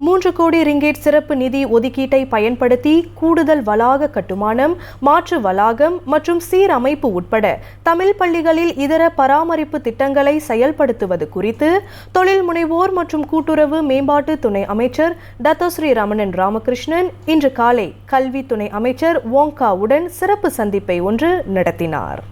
மூன்று கோடி ரிங்கேட் சிறப்பு நிதி ஒதுக்கீட்டை பயன்படுத்தி கூடுதல் வளாக கட்டுமானம் மாற்று வளாகம் மற்றும் சீரமைப்பு உட்பட தமிழ் பள்ளிகளில் இதர பராமரிப்பு திட்டங்களை செயல்படுத்துவது குறித்து தொழில் முனைவோர் மற்றும் கூட்டுறவு மேம்பாட்டு துணை அமைச்சர் தத்தோஸ்ரீ ரமணன் ராமகிருஷ்ணன் இன்று காலை கல்வி துணை அமைச்சர் ஓங்காவுடன் சிறப்பு சந்திப்பை ஒன்று நடத்தினார்.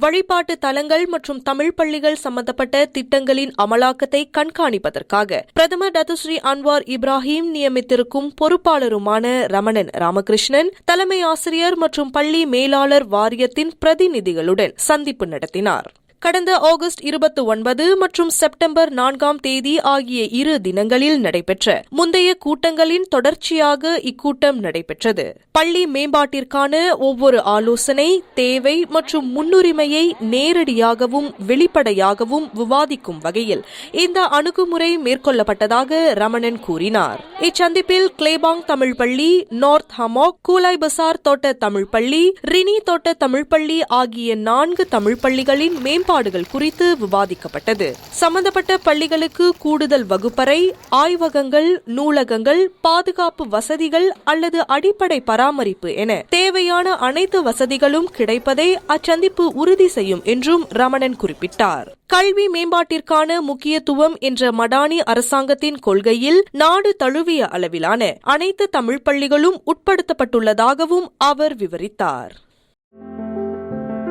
வழிபாட்டு தலங்கள் மற்றும் தமிழ் பள்ளிகள் சம்பந்தப்பட்ட திட்டங்களின் அமலாக்கத்தை கண்காணிப்பதற்காக பிரதமர் டத்துஸ்ரீ அன்வார் இப்ராஹிம் நியமித்திருக்கும் பொறுப்பாளருமான ரமணன் ராமகிருஷ்ணன் தலைமை ஆசிரியர் மற்றும் பள்ளி மேலாளர் வாரியத்தின் பிரதிநிதிகளுடன் சந்திப்பு நடத்தினார். கடந்த ஆகஸ்ட் இருபத்தி ஒன்பது மற்றும் செப்டம்பர் நான்காம் தேதி ஆகிய இரு தினங்களில் நடைபெற்ற முந்தைய கூட்டங்களின் தொடர்ச்சியாக இக்கூட்டம் நடைபெற்றது. பள்ளி மேம்பாட்டிற்கான ஒவ்வொரு ஆலோசனை தேவை மற்றும் முன்னுரிமையை நேரடியாகவும் வெளிப்படையாகவும் விவாதிக்கும் வகையில் இந்த அணுகுமுறை மேற்கொள்ளப்பட்டதாக ரமணன் கூறினார். இச்சந்திப்பில் கிளேபாங் தமிழ் பள்ளி நார்த் ஹமாக் கூலாய் பசார் தோட்ட தமிழ் பள்ளி ரினி தோட்ட தமிழ் பள்ளி ஆகிய நான்கு தமிழ் பள்ளிகளின் ஏற்பாடுகள் குறித்து விவாதிக்கப்பட்டது. சம்பந்தப்பட்ட பள்ளிகளுக்கு கூடுதல் வகுப்பறை ஆய்வகங்கள் நூலகங்கள் பாதுகாப்பு வசதிகள் அல்லது அடிப்படை பராமரிப்பு என தேவையான அனைத்து வசதிகளும் கிடைப்பதை அச்சந்திப்பு உறுதி செய்யும் என்றும் ரமணன் குறிப்பிட்டார். கல்வி மேம்பாட்டிற்கான முக்கியத்துவம் என்ற மடானி அரசாங்கத்தின் கொள்கையில் நாடு தழுவிய அளவிலான அனைத்து தமிழ் பள்ளிகளும் உட்படுத்தப்பட்டுள்ளதாகவும் அவர் விவரித்தார்.